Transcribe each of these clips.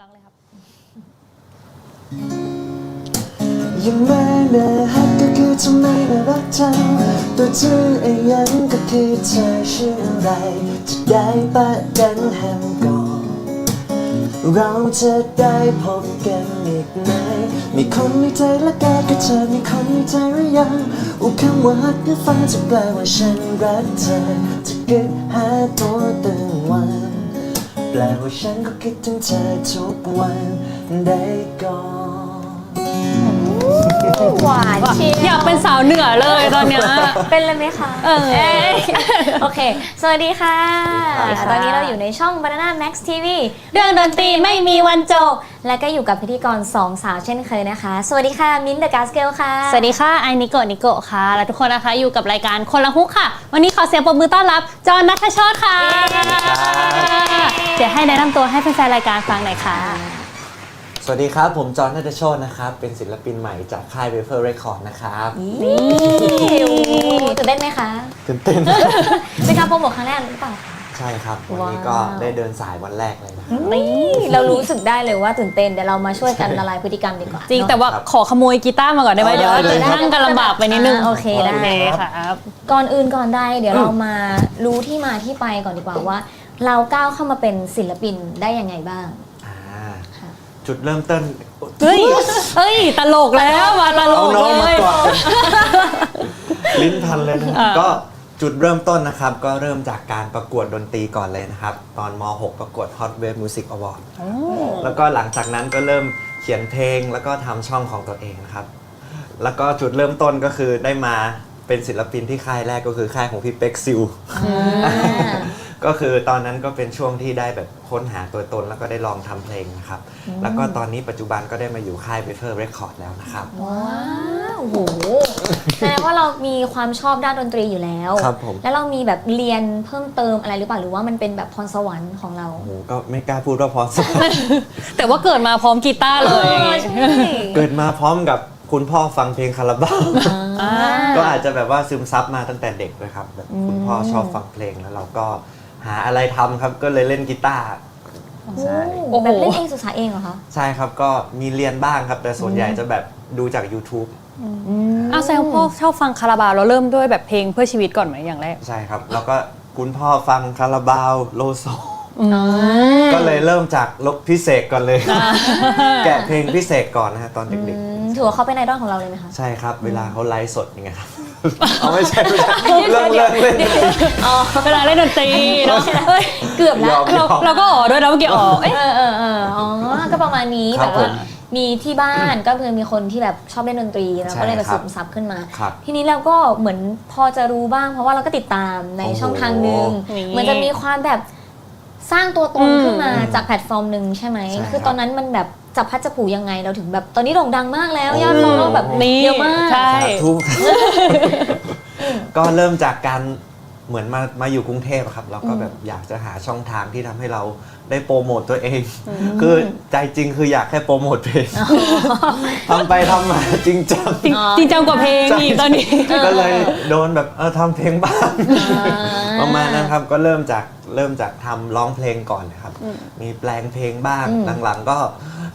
ร้องเลยครับ ยังไม่น่าฮักก็คือทำไมน่ารักจังตัวชื่อเองยังก็คือเธอชื่ออะไร จะได้ปะดันแห่งก่อนเราจะได้พบกันอีกไหมมีคนในใจและแกก็เธอมีคนในใจหรือยังอุคำว่าฮักก็ฟังจะแปลว่าฉันรักเธอจะเก็บหาตัวตึงวัน แปลว่าฉันก็คิดถึงเธอทุกวันได้ก่อน หวานเชียวอยากเป็นสาวเหนือเลยตอนเนี้ย เป็นเลยไหมคะเออ ยโอเคสวัสดีค่ะสวัสดีค่ะ ตอนนี้เราอยู่ในช่อง Banana Max TV เรื่องดนตรีไม่มีวันจบ และก็อยู่กับพิธีกรสองสาวเช่นเคยนะคะ สวัสดีค่ะ มิ้นท์เดอะกาสเกลค่ะ สวัสดีค่ะไอนิโกะนิโกะค่ะ และทุกคนนะคะอยู่กับรายการคนละฮุกค่ะ วันนี้ขอเสียงปรบมือต้อนรับ จอห์นนัทโชตค่ะ เดี๋ยวให้แนะนำตัวให้แฟนๆรายการฟังหน่อยค่ะ สวัสดีครับ ผมจอห์นนัทโชตนะครับ เป็นศิลปินใหม่จากค่ายเวเฟอร์เรคคอร์ดนะครับนี่ตื่นเต้นไหมคะตื่นเต้น เป็นการโปรโมทครั้งแรกหรือเปล่าคะใช่ครับ วันนี้ก็ว้าวได้เดินสายวันแรกเลยนะครับนี่เรารู้สึกได้เลยว่าตื่นเต้นเดี๋ยวเรามาช่วยกันละลายพฤติกรรมดีกว่า จริงเนอะแต่ว่าครับขอขโมยกีตาร์มาก่อนได้ไหมเอาเดี๋ยวได้เลยจะนั่งกันลำบากไปนิดนึงอ่าโอเคได้โอเคครับก่อนอื่นก่อนใดเดี๋ยวเรามารู้ที่มาที่ไปก่อนดีกว่าว่า เราก้าวเข้ามาเป็นศิลปินได้ยังไงบ้างอ่าค่ะ จุดเริ่มต้นเฮ้ยเฮ้ย ตลกแล้วมาตลเอากน้องเลมาย ก่อนลิ้นพันเลยนะอ่าก็จุดเริ่มต้นนะครับ ก็เริ่มจากการประกวดดนตรีก่อนเลยนะครับ ตอนม .6 ประกวด Hot Wave Music Award แล้วก็หลังจากนั้นก็เริ่มเขียนเพลงแล้วก็ทำช่องของตัวเองนะครับ แล้วก็จุดเริ่มต้นก็คือได้มา เป็นศิลปินที่ค่ายแรกก็คือค่ายของพี่เป็กซิล ก็คือตอนนั้นก็เป็นช่วงที่ได้แบบค้นหาตัวตนแล้วก็ได้ลองทำเพลงนะครับ แล้วก็ตอนนี้ปัจจุบันก็ได้มาอยู่ค่ายเบเฟอร์เรคคอร์ดแล้วนะครับ ว้าวโอ้โหแสดงว่าเรามีความชอบด้านดนตรีอยู่แล้ว ครับผม แล้วเรามีแบบเรียนเพิ่มเติมอะไรหรือเปล่าหรือว่ามันเป็นแบบพรสวรรค์ของเราโอ้โหก็ไม่กล้าพูดว่าพอสมแต่ว่าเกิดมาพร้อมกีตาร์เลย เออใช่ เกิดมาพร้อมกับ คุณพ่อฟังเพลงคาราบาวอ่า ก็อาจจะแบบว่าซึมซับมาตั้งแต่เด็กเลยครับแบบคุณพ่อชอบฟังเพลงแล้วเราก็หาอะไรทำครับก็เลยเล่นกีตาร์ใช่โอ้แบบเล่นเองศึกษาเองเหรอคะใช่ครับก็มีเรียนบ้างครับ แต่ส่วนใหญ่จะแบบดูจาก YouTube อ้าวแซวพ่อชอบฟังคาราบาวเราเริ่มด้วยแบบเพลงเพื่อชีวิตก่อนไหมอย่างแรก ใช่ครับ แล้วก็คุณพ่อฟังคาราบาวโลโซ ก็เลยเริ่มจากลบพิเศษก่อนเลย แกะเพลงพิเศษก่อนนะฮะตอนเด็กอืมถือว่าเขาเป็นไอดอลของเราเลยไหมคะ ๆ ใช่ครับ เวลาเขาไลฟ์สดยังไงครับ เอาไม่ใช่ไม่ใช่เรื่องเรื่องเล่นเวลาเล่นดนตรีเนาะเฮ้ยเกือบยแล้วอม เราเราก็อ๋อด้วยนะเมื่อกี้อ๋อเอ๊ะ เออเออเอออ๋อ ก็ประมาณนี้ ครัแบบบว่าผมมีที่บ้านก็คือมีคนที่แบบชอบเล่นดนตรีแล้วก็เลยแบบใช่ครัซึบมซับขึ้นมา ครับทีนี้เราก็เหมือนพอจะรู้บ้างเพราะว่าเราก็ติดตามในโอ้โหช่องทางหนึ่งนี่ เหมือนจะมีความแบบ สร้างตัวตนอืมขึ้นมาจากแพลตฟอร์มหนึ่งใช่ไหม ใช่ครับ คือตอนนั้นมันแบบจับพัดจับผูยังไงเราถึงแบบตอนนี้โด่งดังมากแล้วยอดโอ้ฟอโหลโล่แบบนี่เยอะมาก ใช่ สาธุก็เริ่มจากการเหมือนมามาอยู่กรุงเทพอะครับ เราก็แบบอยากจะหาช่องทางที่ทำให้เรา ได้โปรโมตตัวเอง คือใจจริงคืออยากแค่โปรโมทเพลงทำไปทำมาจริงจังจริงจริงจังกว่าเพลงอีกตอนนี้ ก็เลยโดนแบบเออทำเพลงบ้างประมาณนั้นครับก็เริ่มจากเริ่มจากทำร้องเพลงก่อนนะครับ มีแปลงเพลงบ้างอืมหลังๆ ก็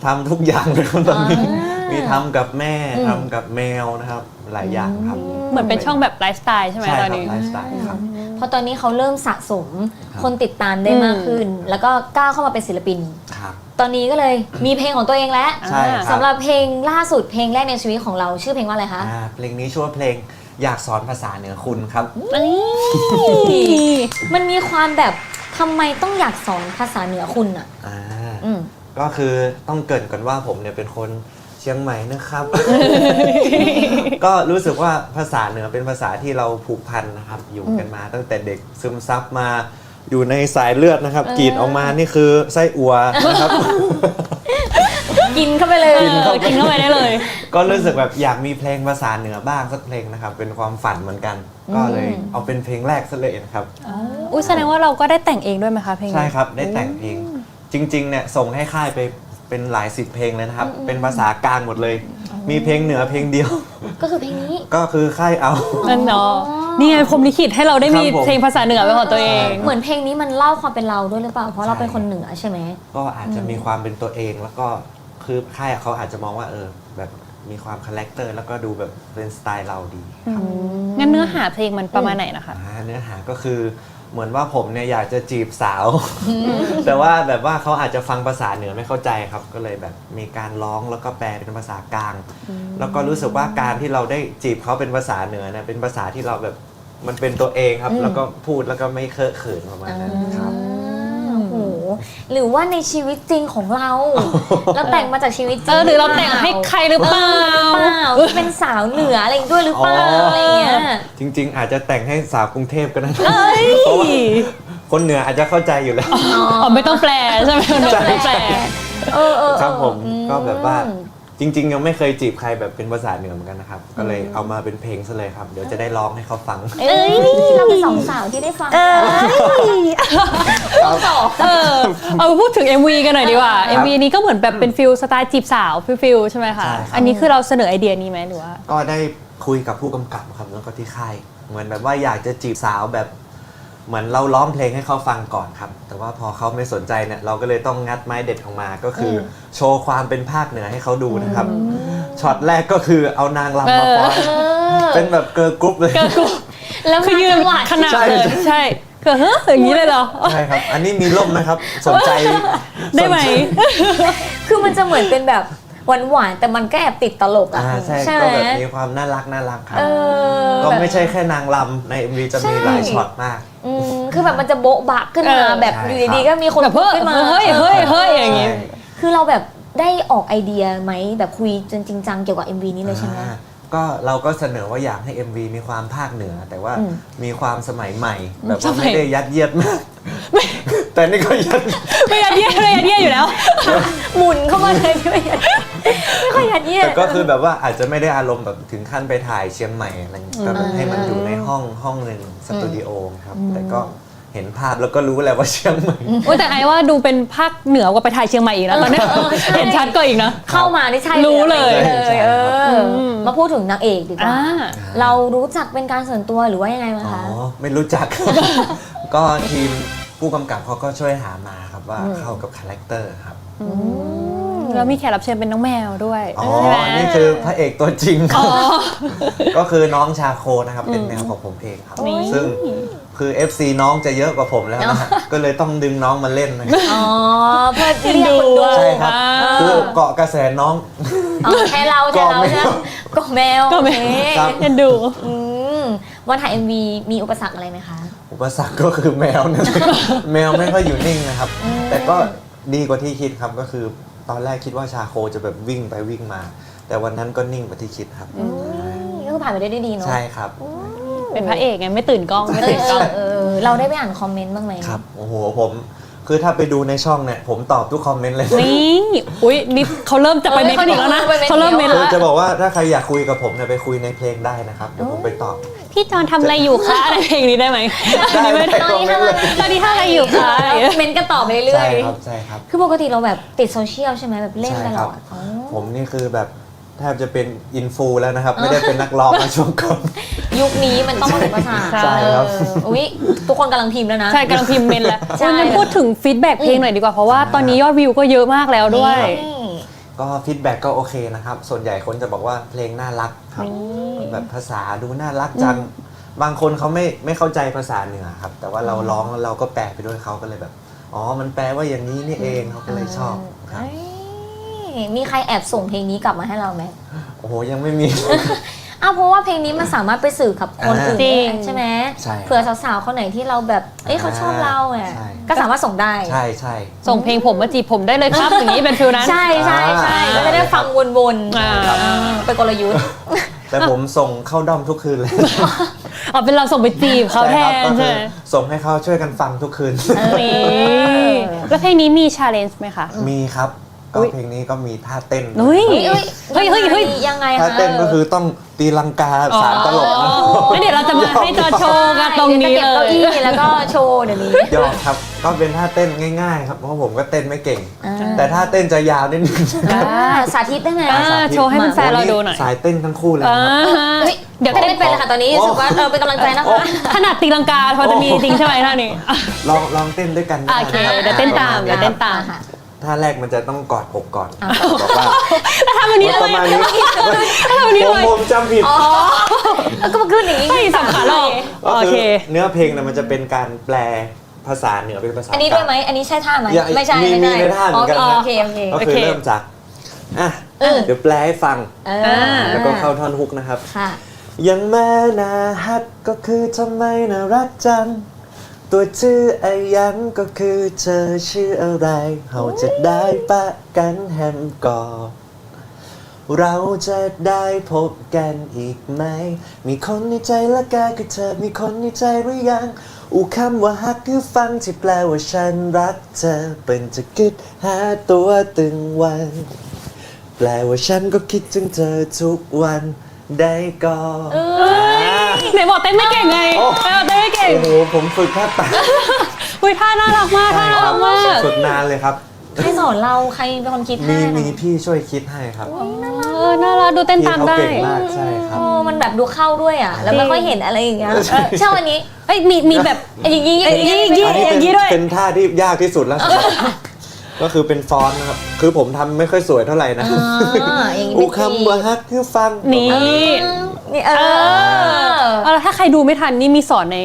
ทำทุกอย่างเลยครับตอนนี้อ่ามีมีทำกับแม่อืมทำกับแมวนะครับ หลายอย่างครับ เหมือนเป็นช่องแบบไลฟ์สไตล์ใช่ไหมใช่ตคอรันบนี้ไลฟ์สไตล์ครับ เพราะตอนนี้เขาเริ่มสะสมครับคนติดตามได้มากขึ้น แล้วก็ก้าวเข้ามาเป็นศิลปิน ครับ ตอนนี้ก็เลยมีเพลงของตัวเองแล้วใช่ครับ สำหรับเพลงล่าสุดเพลงแรกในชีวิตของเราชื่อเพลงว่าอะไรคะอ่าเพลงนี้ชื่อว่าเพลงอยากสอนภาษาเหนือคุณครับ มันมีความแบบทำไมต้องอยากสอนภาษาเหนือคุณอะ อ่า อืม ก็คือต้องเกรินก่อนว่าผมเนี่ยเป็นคน เชียงใหม่นะครับ ก็รู้สึกว่าภาษาเหนือเป็นภาษาที่เราผูกพันนะครับ อยู่กันมาตั้งแต่เด็กซึมซับมาอยู่ในสายเลือดนะครับกรีดออกมานี่คือไส้อัวนะครับ กินเข้าไปเลยเออกินเข้าไปได้เลย ก็รู้สึกแบบอยากมีเพลงภาษาเหนือบ้างสักเพลงนะครับ เป็นความฝันเหมือนกัน ก็เลยเอาเป็นเพลงแรกซะเลยนะครับ อุ้ยแสดงว่าเราก็ได้แต่งเองด้วยไหมคะเพลงนี้ ใช่ครับ ได้แต่งเพลงจริงๆเนี่ยส่งให้ค่ายไป เป็นหลายสิบเพลงเลยนะครับ เป็นภาษากลางหมดเลย มีเพลงเหนือเพลงเดียว ก็คือเพลงนี้ ก็คือค่ายเอา นั่นเนาะนี่ไงพรหมลิขิตให้เราได้มีครับผม เพลงภาษาเหนือเป็นของตัวเอง เหมือนเพลงนี้มันเล่าความเป็นเราด้วยหรือเปล่า เพราะเราเป็นคนเหนือใช่ไหม ก็อาจจะมีความเป็นตัวเองแล้วก็คือค่ายเขาอาจจะมองว่าเออแบบมีความคาแรคเตอร์แล้วก็ดูแบบเป็นสไตล์เราดี งั้นเนื้อหาเพลงมันประมาณไหนนะคะ อ่าเนื้อหาก็คือ เหมือนว่าผมเนี่ยอยากจะจีบสาว แต่ว่าแบบว่าเขาอาจจะฟังภาษาเหนือไม่เข้าใจครับ ก็เลยแบบมีการร้องแล้วก็แปลเป็นภาษากลาง แล้วก็รู้สึกว่าการที่เราได้จีบเขาเป็นภาษาเหนือเนี่ยเป็นภาษาที่เราแบบมันเป็นตัวเองครับ แล้วก็พูดแล้วก็ไม่เคอะเขินประมาณนั้นครับโอ้โหหรือว่าในชีวิตจริงของเราเราแต่งมาจากชีวิตจริงเออหรือเราแต่งให้ใครหรือเปล่าเปล่าที่เป็นสาวเหนืออะไรด้วยหรือเปล่าอ๋อออะไรเงี้ยจริง ๆ อาจจะแต่งให้สาวกรุงเทพก็ได้เอ้ยเพราะว่าคนเหนืออาจจะเข้าใจอยู่แล้ว อ๋อไม่ต้องแปลใช่ไหมไม่ต้องแปลเออเออเออครับผมอืก็แบบว่าจริง ๆ ยังไม่เคยจีบใครแบบเป็นภาษาเหนือเหมือนกันนะครับ ก็เลยเอามาเป็นเพลงซะเลยครับ เดี๋ยวจะได้ร้องให้เขาฟัง เอ้ยเราเป็นสองสาวที่ได้ฟัง เออเอาพูดถึง MV กันหน่อยดีกว่าครับ MV นี้ก็เหมือนแบบเป็นฟิลสไตล์จีบสาวฟิลๆใช่ไหมคะ ใช่ครับ อันนี้คือเราเสนอไอเดียนี้ไหมหรือว่า ก็ได้คุยกับผู้กำกับครับแล้วก็ที่ค่ายเหมือนแบบว่าอยากจะจีบสาวแบบ เหมือนเราร้องเพลงให้เขาฟังก่อนครับ แต่ว่าพอเขาไม่สนใจเนี่ยเราก็เลยต้องงัดไม้เด็ดออกมาก็คืออโชว์ความเป็นภาคเหนือให้เขาดูนะครับช็อตแรกก็คือเอานางรำมาฟ้อนเออเป็นแบบเกิร์ลกรุ๊ปเลยแล้วคือยืนจังหวะขนาดใช่ เลยใช่ คือเฮ้ยอย่างนี้เลยเหรอ ใช่ครับ อันนี้มีร่มนะครับ สนใจได้ไหมสนใจคือมันจะเหมือนเป็นแบบหวานหวานๆแต่มันก็แอบติดตลกอะอ่าใช่ใช่ก็ไหมแบบมีความน่ารักน่ารักครับ เออก็แบบไม่ใช่แค่นางรำใน MV จะมีใช่หลายช็อตมาก อืมคือแบบมันจะโบ๊ะบะขึ้นมา เออ แบบใช่อยู่ครับดีๆก็มีคนแบบเฮ้ยขึ้นมาเฮ้ยเฮ้ยเฮ้ยอย่างงี้ ใช่ คือเราแบบได้ออกไอเดียไหมแบบคุยจนจริงจังเกี่ยวกับ MV นี้เลยใช่ไหม อ่า ก็เราก็เสนอว่าอยากให้ MV มีความภาคเหนือ แต่ว่าอืมมีความสมัยใหม่ แบบสว่ามัยไม่ได้ยัดเยียดมากแต่นี่ก็ยัดไม่ยัดเยียดไม่ยัดเยียดอยู่แล้ว หมุนเข้ามาเลยไม่ยัดไม่ค่อยยัดเยียดแต่ก็คือแบบว่าอาจจะไม่ได้อารมณ์แบบถึงขั้นไปถ่ายเชียงใหม่อะไรอย่างเงี้ยก็แบบให้มันอยู่ในห้องห้องหนึ่งสตูดิโอครับแต่ก็ เห็นภาพแล้วก็รู้แหละว่าเชียงใหม่ โอ้ยแต่ไอ้ว่าดูเป็นภาคเหนือกว่าไปถ่ายเชียงใหม่อีกนะตอนเนี้ยเออใช่เห็นชัดก็อีกนะ เข้ามานี่ใช่รู้เลย เลยใช่เอออม มาพูดถึงนางเอกดีกว่า อ่า เรารู้จักเป็นการส่วนตัวหรือว่ายังไงมาอ๋อ คะ ไม่รู้จัก ก็ทีมผู้กำกับเขาก็ช่วยหามาครับว่าเข้ากับคาแรคเตอร์ครับ แล้วมีแขกรับเชิญเป็นน้องแมวด้วยอ๋อ ใช่ไหมนี่คือพระเอกตัวจริงครับ ก็คือน้องชาโคนะครับ เป็นแมวของผมเองครับ นี่ ซึ่ง คือ FC น้องจะเยอะกว่าผมแล้วนะฮะก็เลยต้องดึงน้องมาเล่นนะครับอ๋อเพื่อเรียกคนดูใช่ครับอ่าคือเกาะกระแสน้อง อ๋อแค่เราแค่เราใช่ไหมก็แมวก็แมวโอเคครับเอ็นดูอืมวันถ่าย MV มีอุปสรรคอะไรไหมคะ อุปสรรคก็คือแมวเนี่ยแมวไม่ค่อยอยู่นิ่งนะครับ แต่ก็ดีกว่าที่คิดครับก็คือตอนแรกคิดว่าชาโคจะแบบวิ่งไปวิ่งมา แต่วันนั้นก็นิ่งกว่าที่คิดครับก็คือผ่านไปได้ด้วยดีเนาะใช่ครับ เป็นพระเอกไงไม่ตื่นกล้องไม่เอตื่อนเอกล้องอเออ เราได้ไปอ่านคอมเมนต์บ้างไหมครับ โอ้โหผม คือถ้าไปดูในช่องเนี่ย ผมตอบทุกคอมเมนต์เลย นี่อุ้ยนี่เขาเริ่มจะไปเมนต์แล้วนะเขาเริ่มเมนต์คือแล้วจะบอกว่าถ้าใครอยากคุยกับผมเนี่ยไปคุยในเพลงได้นะครับ เดี๋ยวผมไปตอบ พี่จอนทำอะไรอยู่คะอะไรเพลงนี้ได้ไหมได้อันนี้ไม่ได้ได้ตอนนี้ทำอะไรตอนนี้ทำอะไรอยู่คะเมนต์กันต่อไปเรื่อใช่ยครับใช่ครับ ๆ คือปกติเราแบบติดโซเชียลใช่ไหมแบบเล่นใช่ตคลรัอบดอ๋อผมนี่คือแบบแทบจะเป็นอินฟูแล้วนะครับ ไม่ได้เป็นนักร้องนะช่วงก่อน ยุคนี้มันต้องผสมผสานใช่ครับ เอออุ้ยทุกคนกำลังพิมพ์แล้วนะ ใช่กำลังพิมพ์เมนต์แล้วใช่ วันนี้พูดถึงฟีดแบ็กเพลงหน่อยดีกว่า เพราะว่าตอนนี้ยอดวิวก็เยอะมากแล้วด้วย นี่ก็ฟีดแบ็กก็โอเคนะครับ ส่วนใหญ่คนจะบอกว่าเพลงน่ารักครับ แบบภาษาดูน่ารักจัง บางคนเขาไม่ไม่เข้าใจภาษาเหนือครับ แต่ว่าเราร้องแล้วเราก็แปลไปด้วยเขาก็เลยแบบ อ๋อ มันแปลว่าอย่างนี้นี่เองเขาก็เลยชอบครับ เอ้ยมีใครแอบส่งเพลงนี้กลับมาให้เราไหม โอ้โห ยังไม่มีอ้าวเพราะว่าเพลงนี้มันสามารถไปสื่อกับคนอื่นจริได้งใช่ไหมใช่ครับ เผื่อสาวๆคนไหนที่เราแบบ เอ้ยเขาชอบเราอะใช่ก็สามารถส่งได้ ใช่ใช่ ส่งเพลงผมมาจีบผมได้เลยครับ อย่างนี้เป็นฟิลนั้น ใช่ใช่ใช่อ่า ก็จะได้ฟังวนอ่าๆเป็นกลยุทธ์ แต่ผมส่งเข้าด้อมทุกคืนเลยอ๋อเป็นเราส่งไปจีบเขาแทใช่ครับนก็คืใช่อไหมส่งให้เขาช่วยกันฟังทุกคืน นี่แล้วเพลงนี้มีชาเลนจ์ไหมคะ มีครับ ก็อุ๊ยเพลงนี้ก็มีท่าเต้นนุ้ยเอ้ยเฮ้ยเฮ้ยเฮ้ยยังไงท่าคะเต้นก็คือต้องตีลังกาสามตลบนะแล้วเดี๋ยวเราจะมาให้จอนโชว์กันตรงนี้ดี๋วจะเลเก็บเก้ายอี้แล้วก็โชว์เดี๋ยวนี้ยอมครับก็เป็นท่าเต้นง่ายๆครับเพราะผมก็เต้นไม่เก่งอ่าแต่ท่าเต้นจะยาวนิดนึงอ่าสาธิตได้ไหมอ่าสาธิตโชว์ให้แฟนๆเราดูหน่อยสายเต้นทั้งคู่เลยอ่านะครับเฮ้ยเดี๋ยวเต้นเต้นไม่เป็นเลยค่ะตอนนี้โอ้รู้สึกว่าเออเป็นกำลังใจนะคะขนาดตีลังกาพอจะมีจริงใช่ไหมท่านี้ลองลองเต้นด้วยกันโอเคได้นะครับเดี๋ยวเต้นตามประณเดี๋ยวเต้นตามค่ะ ท่าแรกมันจะต้องกอดอกก่อนบอกว่าแล้วทำวันนี้ประมาณนี้ทำวันนี้ผมเลยผมจำผิดแล้วก็มาขึ้นอย่างนี้ไม่สับขาหรอกก็โอคืเค เนื้อเพลงเนี่ยมันจะเป็นการแปลภาษาเหนือเป็นภาษาอันนี้ด้วยไหมอันนี้ใช่ท่าไหมอย่าไม่ใช่มีไม่มีใช่ในท่าเหมือนกันอ๋อนะโอเคโอเคก็คือโอเคเริ่มจากอะเออเดี๋ยวแปลให้ฟังเออ่าอแล้วก็เข้าท่อนฮุกนะครับค่ะยังแม่นาฮักก็คือทำไมน่ารักจัง ตัวชื่อไอายันก็คือเธอชื่ออะไร เราจะได้ปะกันแฮมก่อเราจะได้พบกันอีกไหม มีคนในใจและกายคือเธอ มีคนในใจหรือยังอูคำว่าฮักคือฟังที่แปลว่าฉันรักเธอ เป็นจะคิดหาตัวตึงวัน แปลว่าฉันก็คิดถึงเธอทุกวันได้ก่อน ไหนบอกเต้นไม่เก่งไงโอ้ไหนบอกเต้นไม่เก่งโอ้โหผมฝึกแค่ตายอุ้ยท่าน่ารักมากท่าน่ารักมากฝึกนานเลยครับ ใครสอนเราใครเป็นคนคิดมีให้มีพี่ช่วยคิดให้ครับเออน่ารักดูเต้นพี่ตามเขาได้ เก่งมากใช่ครับ โอ้มันแบบดูเข้าด้วยอะ แล้วไม่ค่อยเห็นอะไรอย่างเงี้ยใช่เออเช่าอันนี้เอ้ยมีมีแบบ อย่างงี้อย่างงี้อย่างงี้ อันนี้อย่างงี้เป็นด้วย เป็นท่าที่ยากที่สุดแล้วสำหรับ ก็คือเป็นฟอนต์นะครับ คือผมทำไม่ค่อยสวยเท่าไหร่นะอ่าอย่างงี้อูไม่ดีคำว่าฮักคือฟังนี่ นี่เอเออ อเอาแล้วถ้าใครดูไม่ทันนี่มีสอนใน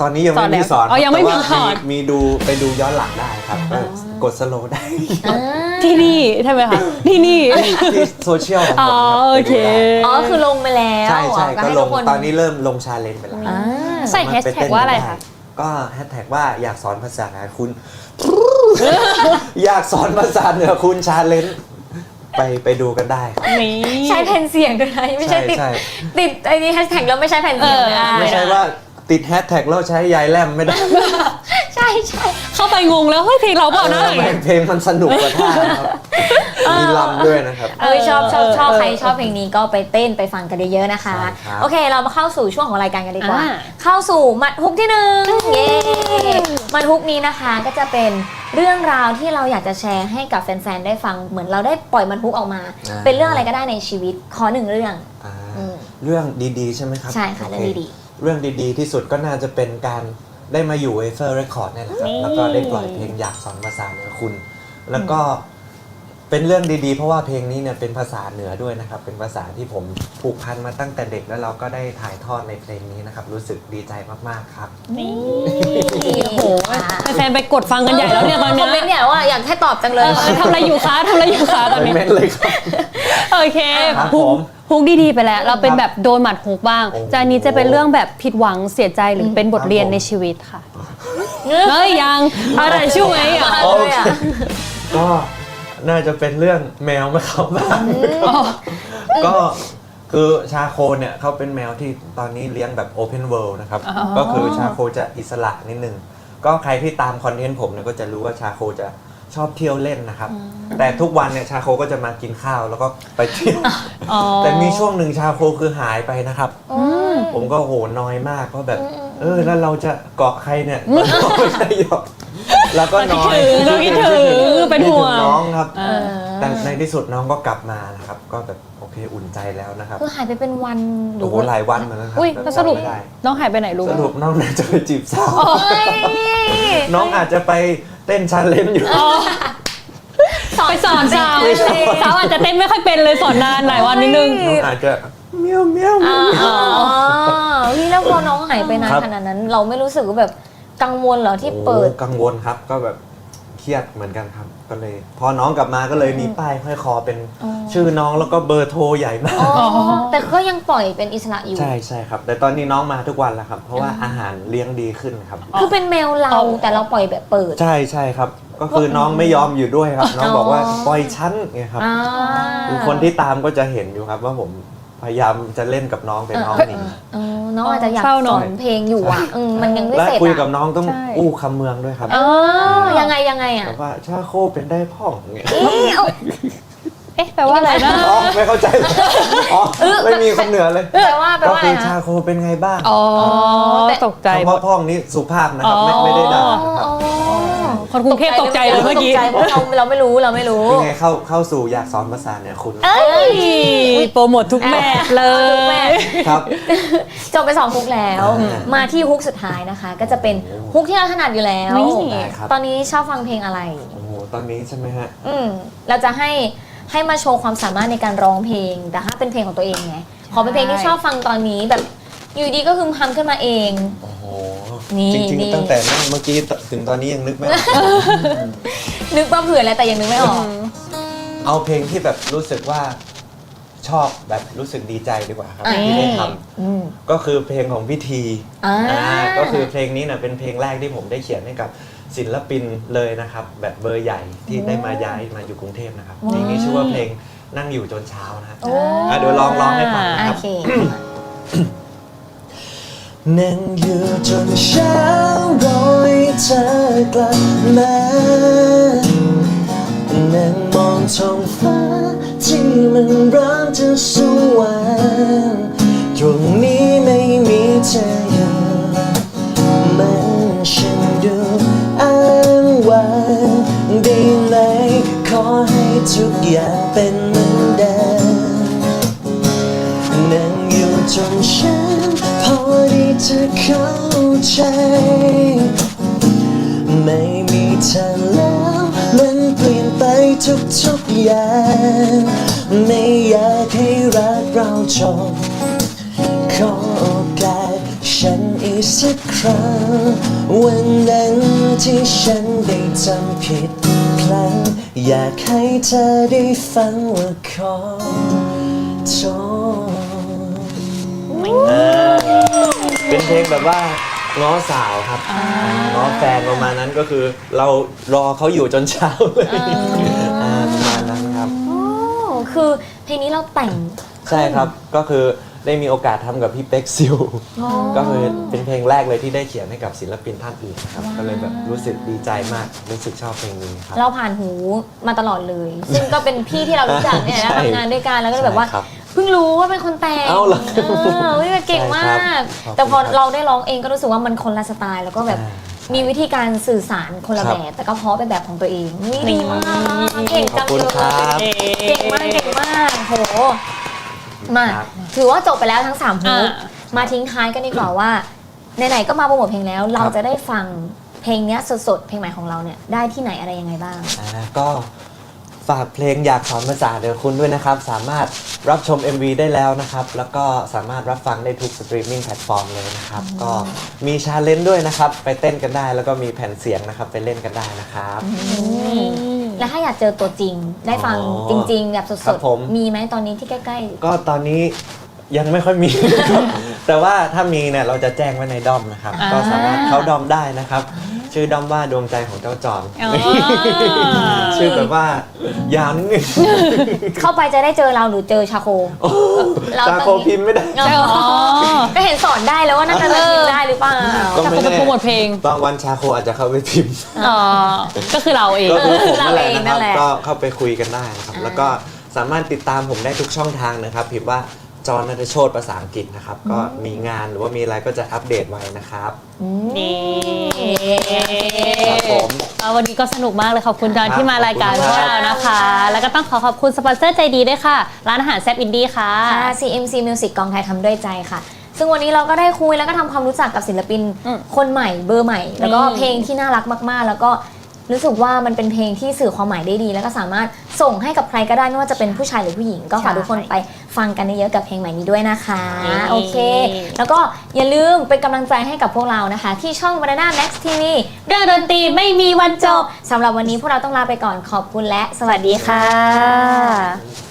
ตอนนี้ยังสอนไม่แล้วมีสอนอ๋อยังไม่มีแต่ว่าสอน มีดูไปดูย้อนหลังได้ครับเออกดสโลว์ได้ที่นี่ใช่ไหมคะที่นี่ ที่โซเชียลของผมอ๋อครับโอเค ไปดูได้อ๋อคือลงไปแล้วใช่ใช่อะก็ให้ลทุงคนตอนนี้เริ่มลงชาเลนจ์ไปแล้วอ่าใส่แฮชแท็กว่าอะไรคะ ก็แฮชแท็กว่าอยากสอนภาษาคุณ อยากสอนภาษาเหนือคุณชาเลนจ์ ไปไปดูกันได้ครับ นี่ใช้แผ่นเสียงด้วยนะไม่ใช่ติดใช่ติดไอ้นี่แฮชแท็กแล้วไม่ใช้แผ่นเสียงเออนะไม่ใช่ว่าติดแฮชแท็กแล้วใช้ยายแลมไม่ได้ใช่ใช่เข้าไปงงแล้วเฮ้ยเพลงเราเปล่านะทำไมเพลงมันสนุกกว่าท่าครับ มีลำด้วยนะครับ เอ้ยชอบชอบชอบเออใครชอบเพลงนี้ก็ไปเต้นไปฟังกันเยอะๆนะคะ ใช่ครับ โอเคเรามาเข้าสู่ช่วงของรายการกันดีกว่า อ่า เข้าสู่มัดฮุกที่หนึ่งเย้มัดฮุกนี้นะคะก็จะเป็นเรื่องราวที่เราอยากจะแชร์ให้กับแฟนๆได้ฟังเหมือนเราได้ปล่อยมัดฮุกออกมา อ่า เป็นเรื่องอะไรก็ได้ในชีวิตขอหนึ่งเรื่อง อ่าอืม เรื่องดีๆ ใช่ไหมครับใช่ค่ะเรื่องโดี เรื่องดีๆ ที่สุดก็น่าจะเป็นการได้มาอยู่เวเฟอร์เรคคอร์ดนี่แหละครับนี่แล้วก็ได้ปล่อยเพลงอยากสอนภาษาเหนือคุณ แล้วก็ เป็นเรื่องดีๆ เพราะว่าเพลงนี้เนี่ยเป็นภาษาเหนือด้วยนะครับ เป็นภาษาที่ผมผูกพันมาตั้งแต่เด็กแล้วเราก็ได้ถ่ายทอดในเพลงนี้นะครับ รู้สึกดีใจมากๆครับ นี่ๆโอ้โหแฟนๆไปกดฟังกันใหญ่แล้วเนี่ยตอนคเนี้อมเมนต์เนี่ยว่าอยากให้ตอบจังเลย เออทำอะไรอยู่คะทำอะไรอยู่คะตอนนี้ เมนเลยครับ โอเคครับฮุผกมฮุกดีๆไปแล้ว เราเป็นแบบโดนหมัดฮุกบ้างโอ้โหจานนี้จะเป็นเรื่องแบบผิดหวังเสียใจหรือเป็นบทเรียนครับผม ในชีวิตค่ะ เฮ้ยยังอะไรช่วยอะ โอเค ก็ น่าจะเป็นเรื่องแมวไม่เข้าบ้านก็คือชาโคเนี่ยเขาเป็นแมวที่ตอนนี้เลี้ยงแบบ Open World นะครับอ๋อก็คือชาโคจะอิสระนิดนึง ก็ใครที่ตามคอนเทนต์ผมเนี่ยก็จะรู้ว่าชาโคจะชอบเที่ยวเล่นนะครับ แต่ทุกวันเนี่ยชาโคก็จะมากินข้าวแล้วก็ไปเที่ยวอ๋อแต่มีช่วงหนึ่งชาโคคือหายไปนะครับอืมผมก็โหน้อยมากเพราะแบบอืมอืมเออแล้วเราจะเกาะใครเนี่ยไม่ใช่หรอก แล้วก็น้อยเราคิดถึงเป็นห่วง คิดถึน้องครับ เออ แต่ในที่สุดน้องก็กลับมานะครับ ก็แบบโอเคอุ่นใจแล้วนะครับคือหายไปเป็นวันหรืโอ้โหว่าหลายวันเหมือนกันครัอุ้ยแต่แล้วสรุปจำไม่ได้น้องหายไปไหนรู้ไหสมรุปน้องน่าจะไปจีบสาวเฮ้ยน้องอาจจะไปเต้นชาเลนจ์อยู่ ไปสอนสาวสาวอาจจะเต้นไม่ค่อยเป็นเลยสอนนานหลายวันนิดนึง น้องอาจจะเมียวเมียวเมียว อ๋อพี่แล้วพอน้องหายไปนานครับ ขนาดนั้น เราไม่รู้สึกว่าแบบ กังวลเหรอที่เปิด โอ้กังวลครับก็แบบเครียดเหมือนกันครับ ก็เลย พอน้องกลับมาก็เลยมีป้ายห้อยคอเป็นอ๋อ ชื่อน้องแล้วก็เบอร์โทรใหญ่มาก อ๋อแต่ก็ยังปล่อยเป็นอิสระอยู่ ใช่ใช่ครับ แต่ตอนนี้น้องมาทุกวันแล้วครับ เพราะว่าอาหารเลี้ยงดีขึ้นครับ คือเป็นแมวเราอ๋อ แต่เราปล่อยแบบเปิด ใช่ใช่ครับ ก็คือน้องไม่ยอมอยู่ด้วยครับ น้องบอกว่าอ๋อ ปล่อยชั้นไงครับอ่า คือคนที่ตามก็จะเห็นอยู่ครับว่าผม พยายามจะเล่นกับน้องแต่น้องหนีเออน้องอาจจะอยากเศร้าหสน่ออย นเพลงอยู่อะอืมมันยังไม่และเสร็จคุยกับอะน้องต้องใช่ อู้คำเมืองด้วยครับเออยังไงยังไงอะแบบว่าชาโคเป็นได้พ่องเงี้ย เอ๊ะเอาเอ๊ะแปลว่าอะไรนะอ๋อไม่เข้าใจเลยอ๋อไม่มีคนเหนือเลยแปลว่าแปลก็ว่าอะคืไรอชาคะโคเป็นไงบ้างอ๋อแต่ตกใจเฉหมพาะดพ่องนี้สุภาพนะครับไม่อ๋อไม่ได้ด่าอ๋อคนกรุงเทพตกใจเลยเมื่อกี้ตใจเพราะเราเราไม่รู้เราไม่รู้ เป็นไงเข้าเข้าสู่อยากสอนภาษาเนี่ยคุณเอ้ยโปรโมททุกแมตช์เลทุกแมยตช์ครับ จบไปสองฮุกแล้วอืมมาที่ฮุกสุดท้ายนะคะ ก็จะเป็นฮุกที่เราถนัดอยู่แล้ว นี่ ได้ครับ ตอนนี้ชอบฟังเพลงอะไร โอ้โหตอนนี้ใช่ไหมฮะ อืมเราจะให้ ให้มาโชว์ความสามารถในการร้องเพลง แต่ถ้าเป็นเพลงของตัวเองไง ขอเป็นเพลงที่ชอบฟังตอนนี้แบบอยู่ดีก็คือทำขึ้นมาเอง โอ้โหนี่จริงนี่ๆ ตั้งแต่นั่งเมื่อกี้ถึงตอนนี้ยังนึกไม่ออก นึกว่าเผื่อแล้วแต่ยังนึกไม่ออก เอาเพลงที่แบบรู้สึกว่าชอบแบบรู้สึกดีใจดีกว่าครับ อ่า ที่ได้ทอืมำก็คือเพลงของพิธีอ่า อ่าก็คือเพลงนี้นะเป็นเพลงแรกที่ผมได้เขียนให้กับ ศิลปินเลยนะครับ แบบเบอร์ใหญ่ที่ได้มาย้ายมาอยู่กรุงเทพนะครับเพลงนี้ชื่อว่าเพลงนั่งอยู่จนเช้านะฮะโอ้ อะเดี๋ยวลองร้องให้ฟังนะคโอรับ เค นั่งอยู่จนเช้ารอให้เธอกลับมานั่งมองท้องฟ้าที่มันร้อนจะสว่างตรงนี้ไม่มีเธออยู่ ได้ไหมขอให้ทุกอย่างเป็นเหมือนเดิมนั่งอยู่จนฉันพอที่จะเข้าใจ ไม่มีเธอแล้วมันเปลี่ยนไปทุกๆอย่าง ไม่อยากให้รักเราจบ สักครั้ง วันนั้นที่ฉันได้จำผิดพลั้งอยากให้เธอได้ฟังว่าขอโทษเป็นเพลงแบบว่าง้อสาวครับง้อแฟนประมาณนั้นก็คือ เรารอเขาอยู่จนเช้าเลยอ่าประมาณนั้นครับ โอ้ คือเพลงนี้เราแต่ง ใช่ครับก็คือ ได้มีโอกาสทำกับพี่เป๊กซิลอ๋อ ก็คือเป็นเพลงแรกเลยที่ได้เขียนให้กับศิลปินท่านอื่นนะครับก็เลยแบบรู้สึกดีใจมากรู้สึกชอบเพลงนี้ครับ เราผ่านหูมาตลอดเลย ซึ่งก็เป็นพี่ที่เรารู้จักเนี่ยนะใช่ทำงานด้วยกันแล้วก็เลยแบบว่า ใช่ครับเพิ่งรู้ว่าเป็นคนแต่งเอ้าเหรอเออเฮ้ยเก่งมาใช่ครัก บขอบคุณแต่พอครับเราได้ร้องเองก็รู้สึกว่ามันคนละสไตล์ แล้วก็แบบใช่มีวิธีการสื่อสารคนละครับ แบบ แต่ก็เพราะเป็นแบบของตัวเองนี่ดีมากเก่งขอจับงคุณเลยครับ เก่งมากเก่งมากโห มาครับ ถือว่าจบไปแล้วทั้งสามฮุกอ่า มาทิ้งท้ายกันดีกว่าว่าไหนๆก็มาโปรโมทเพลงแล้ว เราครับจะได้ฟังเพลงเนี้ยสดๆเพลงใหม่ของเราเนี่ยได้ที่ไหนอะไรยังไงบ้าง อ่าก็ฝากเพลงอยากสอนภาษาเดี๋ยวคุณด้วยนะครับ สามารถรับชม MV ได้แล้วนะครับ แล้วก็สามารถรับฟังได้ทุกสตรีมมิ่งแพลตฟอร์มเลยนะครับ ก็มีชาเลนจ์ด้วยนะครับ ไปเต้นกันได้แล้วก็มีแผ่นเสียงนะครับ ไปเล่นกันได้นะครับ แล้วถ้าอยากเจอตัวจริง ได้ฟังอ๋อจริง ๆ แบบสครัดบผม ๆ มีไหมตอนนี้ที่ใกล้ ก็ตอนนี้ ยังไม่ค่อยมี แต่ว่าถ้ามีเนี่ยเราจะแจ้งไว้ในด้อมนะครับ อ่า ก็สามารถเข้าด้อมได้นะครับ ชื่อด้อมว่าดวงใจของเจ้าจอนอ๋อชื่อแบบว่ายาวนิดนึงๆเข้าไปจะได้เจอเราหรือเจอชาโคเราจาโคพิมพ์ไม่ได้ อ๋อก็เห็นสอนได้แล้วว่าน่าจะเลือกพิมพ์ได้หรือเปล่า ก็จะไม่จะแน่โปรโมทเพลงบางวันชาโคอาจจะเข้าไปพิมพ์ อ๋อก็คือเราเอง ก็คือผมเรานั่นแหละเองนะคนั่รับนแหละ ก็เข้าไปคุยกันได้นะครับอ่าแล้วก็สามารถติดตามผมได้ทุกช่องทางนะครับพิมพ์ว่า จอนัทโชตภาษาอังกฤษนะครับ ก็มีงานหรือว่ามีอะไรก็จะอัปเดตไว้นะครับนี่ครับผมเอาวันนี้ก็สนุกมากเลยขอบคุณจอนครับที่มารายการขอบพคุวณกครับเรานะคะ แล้วก็ต้องขอขอบคุณสปอนเซอร์ใจดีด้วยค่ะ ร้านอาหารแซบอินดี้ค่ะ ค่ะ CMC Music กองไทยทำด้วยใจค่ะ ซึ่งวันนี้เราก็ได้คุยแล้วก็ทำความรู้จักกับศิลปิน อืมคนใหม่เบอร์ใหม่ แล้วก็นี่ เพลงที่น่ารักมากๆ แล้วก็ รู้สึกว่ามันเป็นเพลงที่สื่อความหมายได้ดี แล้วก็สามารถส่งให้กับใครก็ได้ไม่ว่าจะเป็นผู้ชายหรือผู้หญิง ก็ฝากทุกคนไปฟังกันเยอะๆกับเพลงใหม่นี้ด้วยนะคะโอเค แล้วก็อย่าลืมเป็นกำลังใจให้กับพวกเรานะคะ ที่ช่อง Banana Max TV เรื่องดนตรีไม่มีวันจบสำหรับวันนี้พวกเราต้องลาไปก่อนขอบคุณและ สวัสดีค่ะ